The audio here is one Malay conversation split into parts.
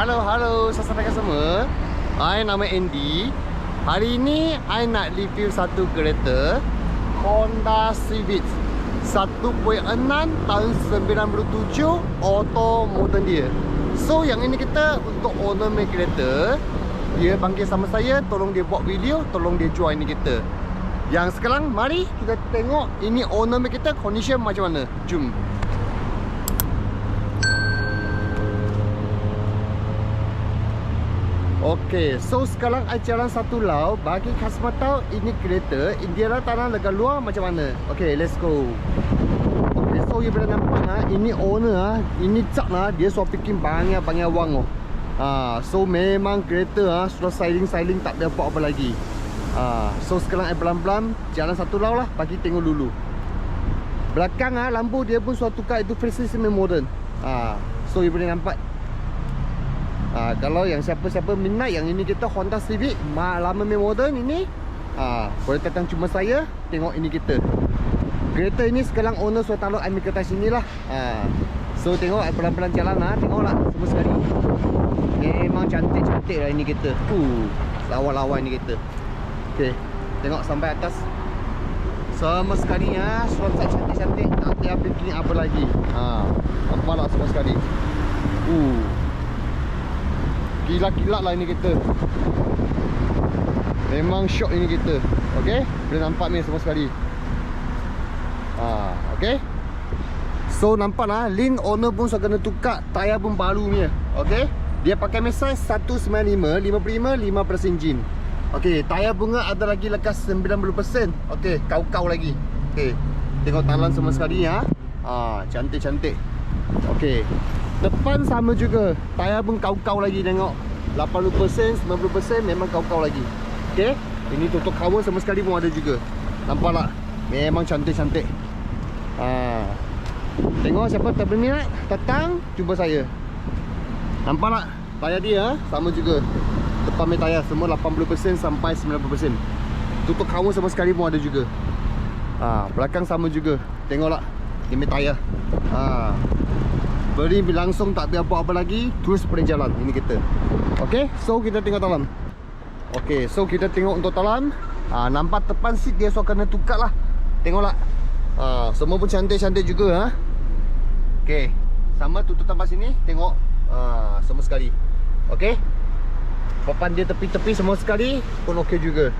Halo, halo saudara semua. I nama Andy. Hari ini I nak review satu kereta Honda Civic 1.6 tahun 97 auto modern dia. So yang ini kita untuk owner main kereta dia panggil sama saya tolong dia buat video, tolong dia jual ini kita. Yang sekarang mari kita tengok ini owner main kita condition macam mana. Jom. Okey, so sekarang I jalan satu lau Bagi customer tahu ini kereta Indiana tanah lega luar macam mana Okey, let's go Okey, so you boleh nampak lah Ini owner lah Ini cap lah Dia suruh bikin banyak-banyak wang oh. Ha, so memang kereta ah sudah styling-styling tak ada apa-apa lagi. Ha, so sekarang I pelan-pelan jalan satu lau lah bagi tengok dulu. Belakang ah lampu dia pun suatu tukar itu facelift modern. Ha, so you boleh nampak Ha, kalau yang siapa-siapa minat yang ini kita Honda Civic lama main modern ini ha, boleh datang cuma saya tengok ini kita kereta ini sekarang owner sudah taruh ambil kereta sini lah ha. so tengok pelan-pelan jalan lah tengoklah semua sekali. Memang cantik-cantik lah ini kita uh, lawa-lawa ini kita ok tengok sampai atas. Sama sekali ya suara cantik-cantik tak ada bikin apa lagi. Ha, nampak tak semua sekali? Uh, Kilat-kilat lah ini kita Memang shock ini kita Okay Boleh nampak ni semua sekali. Ha, Okay So nampak lah Lin owner pun kena tukar Tayar pun baru ni. Okay Dia pakai mesai 195 55 5% engine Okay Tayar bunga ada lagi lekas 90% Okay Kau-kau lagi. Okay Tengok talan semua sekali ya ha, Cantik-cantik. Okay Depan sama juga. Tayar pun kau-kau lagi tengok. 80% 90% memang kau-kau lagi. Okay Ini tutup cover sama sekali pun ada juga. Nampak tak? Memang cantik-cantik. Ha. Tengok siapa terminat Datang Jumpa saya. Nampak tak? Tayar dia sama juga. Depan main tayar Semua 80% sampai 90% Tutup cover sama sekali pun ada juga. Ha. Belakang sama juga. Tengok tak? Dia main tayar. Ha. Beri langsung tak biar apa-apa lagi Terus pada jalan. Ini kita. Okay So kita tengok dalam. Okay So kita tengok untuk dalam. Ha, Nampak depan seat dia So kena tukar lah. Tengoklah. Ha, Semua pun cantik-cantik juga ha? Okay Sama tutup tempat sini Tengok. Ha, Semua sekali. Okay Papan dia tepi-tepi semua sekali Pun okay juga.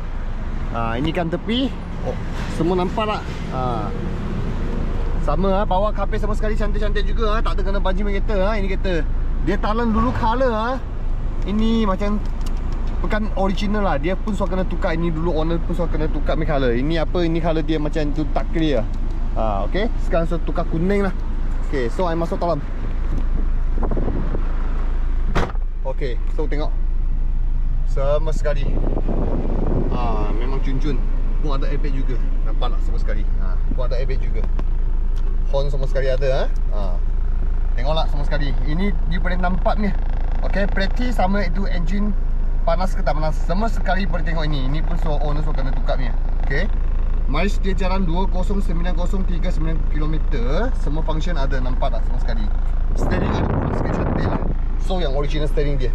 Ha, Ini kan tepi. Oh, Semua nampak tak ha, sama ah bawah kapel sama sekali cantik-cantik juga ah tak ada kena baju kereta ah ini kereta. Dia talan dulu color ah. Ini macam bukan original lah. Dia pun suka kena tukar ini dulu owner pun suka kena tukar ni color. Ini apa ini color dia macam tu tak clear. Ah okey. Sekarang so tukar kuning lah. Okey, so I masuk dalam. Okey, so tengok. Sama sekali. Ah memang cun-cun. Pun ada airbag juga. Nampak tak sama sekali. Ha, pun ada airbag juga horn semua sekali ada ha. Tengoklah semua sekali. Ini dia boleh nampak ni. Okay, pretty sama itu engine Panas ke tak panas Semua sekali boleh tengok ini. Ini pun so owner so kena tukar ni. Okay Miles dia jalan 20903 km Semua function ada nampak tak? Semua sekali. Steering ada pun sikit cantik lah. So yang original steering dia.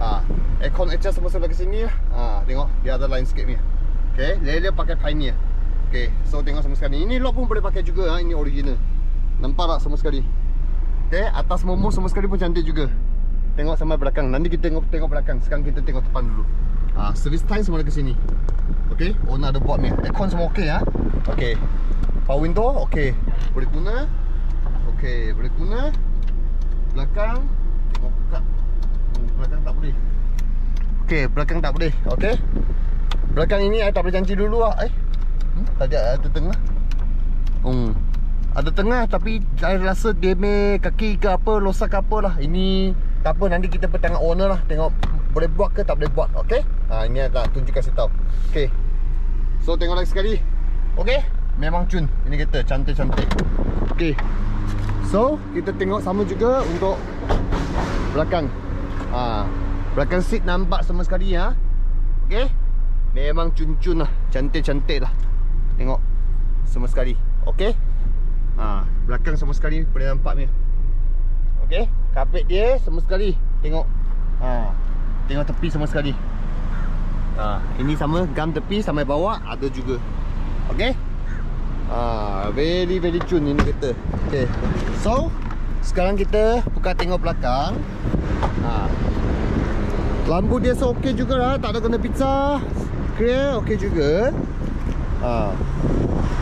Ha. Aircon adjust semua sebelah ke sini. Ha. Tengok dia ada line sikit ni. Okay, dia, dia pakai Pioneer Okay, so tengok semua sekali. Ini lock pun boleh pakai juga ha? Ini original. Nampak tak semua sekali? Okay, atas momo semua sekali pun cantik juga. Tengok sama belakang. Nanti kita tengok tengok belakang. Sekarang kita tengok depan dulu. Ha, Service time semua ada ke sini. Okay, owner ada buat ni. Aircon semua okay ha? Okay Power window, okay Boleh guna. Okay, boleh guna. Belakang. Tengok buka. Oh, Belakang tak boleh. Okay, belakang tak boleh. Okay Belakang ini saya tak boleh janji dulu lah Eh Tadi ada tengah. Hmm. Ada tengah tapi saya rasa dia me kaki ke apa, losak ke apa lah. Ini tak apa nanti kita bertanya owner lah tengok boleh buat ke tak boleh buat. Okey? Ha ini adalah tunjuk kasih tahu. Okey. So tengok lagi sekali. Okey? Memang cun. Ini kita cantik-cantik. Okey. So, kita tengok sama juga untuk belakang. Ha, belakang seat nampak sama sekali ya. Okey? Memang cun-cun lah. Cantik-cantik lah. Tengok Semua sekali. Okay ha, Belakang semua sekali Boleh nampak ni Okay Kapet dia semua sekali. Tengok. Ha. Tengok tepi sama sekali. Ha. Ini sama gam tepi sampai bawah ada juga. Okay ha. Very very cun ini kereta. Okay So Sekarang kita buka tengok belakang. Ha. Lampu dia so okey juga lah Tak ada kena pizza. Clear okey juga ha.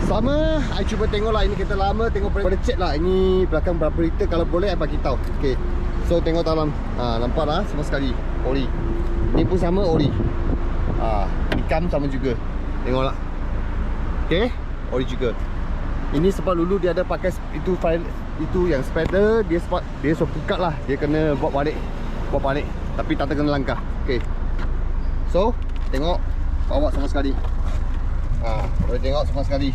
Sama I cuba tengok lah Ini kita lama tengok pada check lah. Ini belakang berapa liter Kalau boleh I bagi tahu. Okay So tengok dalam. Ha, Nampak lah semua sekali. Ori. Ini pun sama ori. Ha, Ikam sama juga. Tengok lah. Okay Ori juga. Ini sebab dulu dia ada pakai Itu file Itu yang spider Dia sebab Dia so pukat lah. Dia kena buat balik Buat balik. Tapi tak terkena langkah. Okay So Tengok Bawa sama sekali Ha, boleh tengok semua sekali.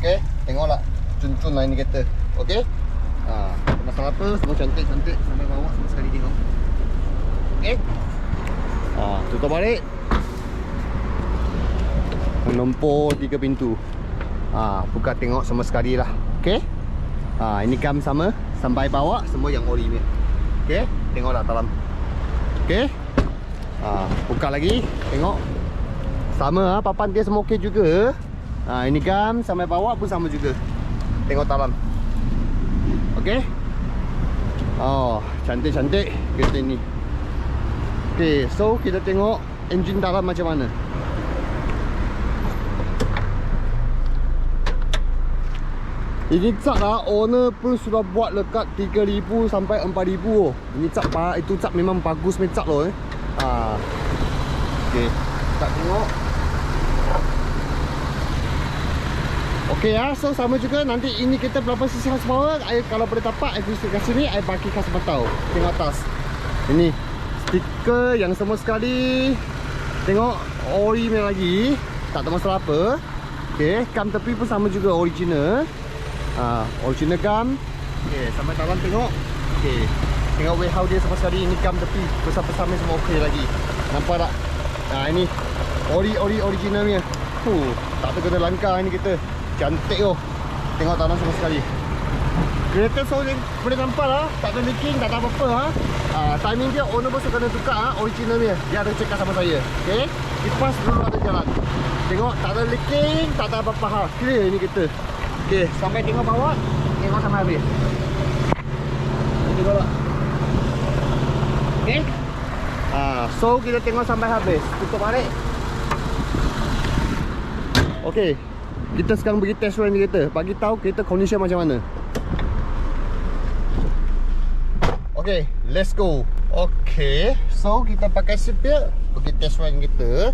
Okay, tengoklah Cun-cun lah ini kereta. Okay ha, Masalah apa, semua cantik-cantik Sampai bawah semua sekali tengok. Okay ha, Tutup balik. Nombor tiga pintu. Ha, Buka tengok semua sekali lah Okay ha, Ini kam sama. Sampai bawah semua yang ori ni Okay, tengoklah dalam. Okay ha, Buka lagi. Tengok sama ha, papan dia semua okey juga. Ha, ini gam sampai bawah pun sama juga. Tengok dalam. Okey. Oh, cantik-cantik kereta ini. Okey, so kita tengok enjin dalam macam mana. Ini cap lah, owner pun sudah buat lekat 3000 sampai 4000 oh. Ini cap itu cap memang bagus punya cap loh eh. Ha. Okey, kita tengok. Okey ya, so sama juga nanti ini kita berapa sisi horsepower I, Kalau boleh tapak, I bisa kat sini I bagi customer tahu Tengok atas. Ini Stiker yang semua sekali. Tengok Ori ni lagi. Tak ada masalah apa. Okey, cam tepi pun sama juga original. Uh, Original cam Okey, sampai dalam tengok. Okey Tengok way how dia sama sekali. Ini cam tepi Besar-besar ni semua okey lagi. Nampak tak? Nah ini Ori-ori originalnya. Huh, tak ada kena langkah ini kita Cantik tu Tengok tanah semua sekali. Kereta so boleh nampak lah. Tak ada leaking, tak ada apa-apa ha? ha? Timing dia owner pun kena tukar ha? Original dia. Dia ada cakap sama saya. Okay Kipas dulu ada jalan. Tengok tak ada leaking Tak ada apa-apa ha? Clear ni kereta. Okay Sampai tengok bawah Tengok sampai habis. Tengok lah Okay ha, So kita tengok sampai habis. Tutup balik. Okay kita sekarang pergi test run kereta. Bagi tahu kereta condition macam mana. Okay, let's go. Okay, so kita pakai seatbelt Pergi test run kereta.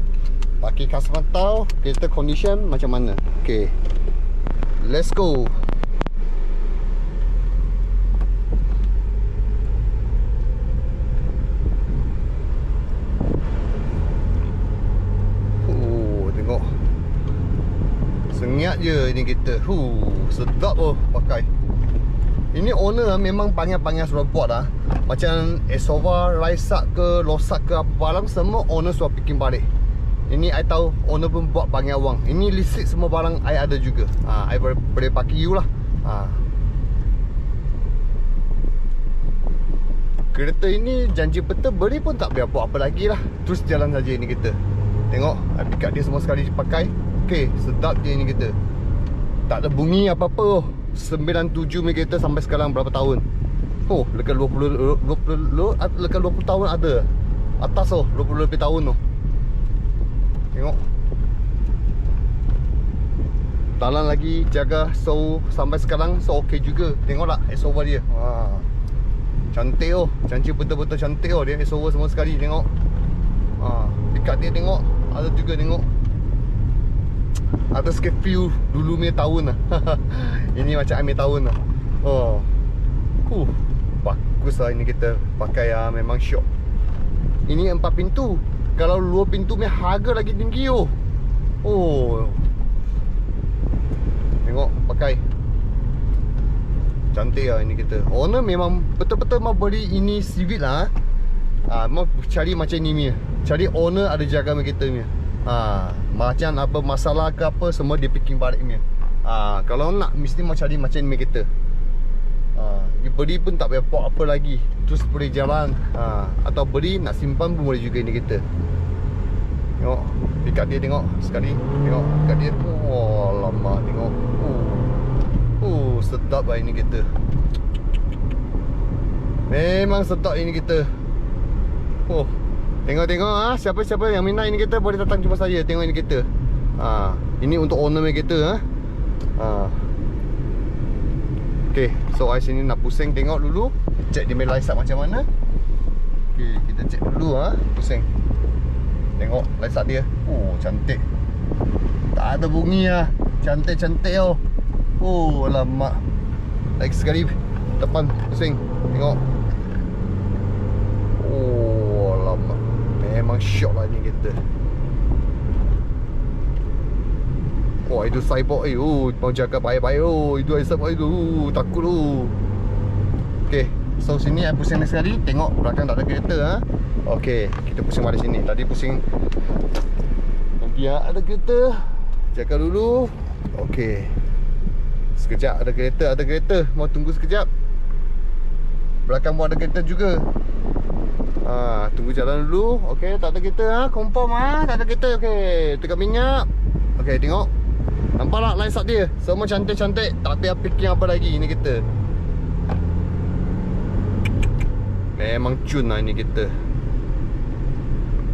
Bagi customer tahu kereta condition macam mana. Okay Let's go je ini kita Huh, sedap oh pakai. Ini owner memang panggil-panggil buat lah Macam Esova, Raisak ke, Losak ke apa barang Semua owner sudah bikin balik. Ini I tahu owner pun buat panggil wang. Ini listrik semua barang I ada juga. Ha, I boleh, boleh pakai you lah. Ha. Kereta ini janji betul beri pun tak biar buat apa lagi lah. Terus jalan saja ini kita Tengok, I pick dia semua sekali pakai okey Sedap je ni kereta Tak ada bunyi apa-apa oh. 97 ni kereta sampai sekarang berapa tahun Oh lekat 20, 20, 20 Lekat 20 tahun ada Atas oh 20 lebih tahun oh. Tengok Talan lagi jaga So sampai sekarang So okey juga Tengoklah SOver dia ha. Cantik oh Cantik betul-betul cantik oh Dia SOver semua sekali Tengok ha. Dekat dia tengok Ada juga tengok Atas ke view dulu punya tahun lah. Ini macam ambil tahun lah. Oh. Uh, Bagus lah ini kita pakai lah. Memang syok. Ini empat pintu. Kalau dua pintu punya harga lagi tinggi oh. Oh. Tengok pakai. Cantik lah ini kita. Owner memang betul-betul mau beli ini Civic lah Ah, Mau cari macam ni punya. Cari owner ada jaga kita punya ha, Macam apa masalah ke apa Semua dia picking balik ni ha, Kalau nak mesti mau cari macam ni kita. Ha, Beli pun tak payah buat apa lagi. Terus boleh jalan. Ha. Atau beli nak simpan pun boleh juga ni kereta Tengok Pikat dia tengok Sekali Tengok Pikat dia. Oh lama tengok. Oh, oh sedap lah ini kereta. Memang sedap ini kereta. Oh Tengok-tengok ah Siapa-siapa yang minat ini kereta Boleh datang jumpa saya. Tengok ini kereta. Ha. Ini untuk owner punya kereta ha. ha. Okay So I sini nak pusing tengok dulu. Check dia punya light macam mana. Okay kita check dulu ha. Pusing. Tengok light dia. Oh cantik. Tak ada bunyi lah Cantik-cantik oh. Oh alamak. Lagi sekali Depan. Pusing. Tengok Oh alamak Memang syok lah ni kereta. Wah itu cyborg eh oh, Mau jaga baik-baik. Oh Itu asap itu. Oh, Takut oh Okay So sini I pusing sekali. Tengok belakang tak ada kereta ha? Okay Kita pusing balik sini. Tadi pusing. Nanti ha, ada kereta. Jaga dulu. Okay Sekejap ada kereta Ada kereta. Mau tunggu sekejap. Belakang pun ada kereta juga ha, Tunggu jalan dulu Okay tak ada kereta ha? Confirm ha? Tak ada kereta Okay Tekan minyak Okay tengok Nampak tak line up dia? Semua cantik-cantik Tak payah picking apa lagi ni kita Memang cun lah ni kita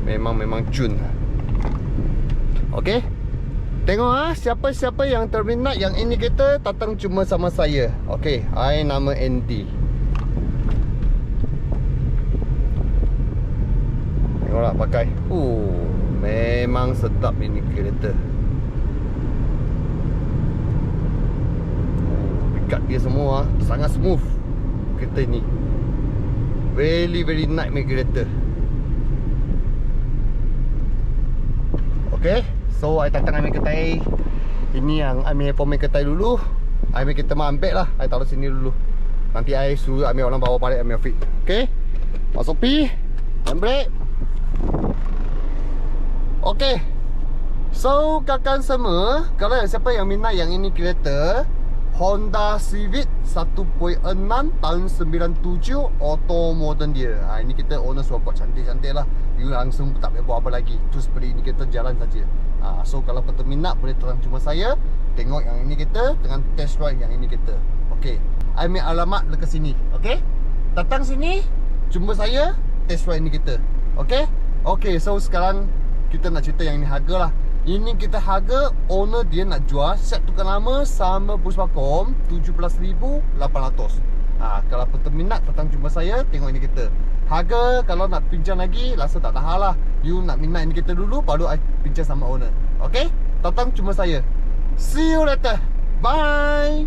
Memang-memang cun Okay Tengok ah siapa-siapa yang terminat yang ini kita datang cuma sama saya. Okay, I nama Andy. Tengoklah pakai. Oh, memang sedap ini kereta. Pikat dia semua ah, sangat smooth kereta ni. Very very nice make kereta. Okay, so I datang ambil ketai. Ini yang ambil format ketai dulu. I ambil mah ambil lah. I taruh sini dulu. Nanti I suruh ambil orang bawa balik ambil fit. Okay, masuk pi. Handbrake. Okay. So, kakak semua, kalau siapa yang minat yang ini kereta, Honda Civic 1.6 tahun 97 auto modern dia. Ha, ini kita owner suruh buat cantik-cantik lah. You langsung tak payah buat apa lagi. Terus beli ini kita jalan saja. Ha, so kalau peminat minat boleh terang cuma saya tengok yang ini kita dengan test ride yang ini kita. Okay. I ambil alamat dekat sini. Okay. Datang sini jumpa saya test ride ini kita. Okay. Okay. So sekarang kita nak cerita yang ini harga lah. Ini kita harga owner dia nak jual set tukar nama sama Puspakom 17,800 ha, Kalau peminat datang jumpa saya tengok ini kita Harga kalau nak pinjam lagi rasa tak tahan lah. You nak minat ini kita dulu baru I pinjam sama owner. Okay Datang jumpa saya. See you later. Bye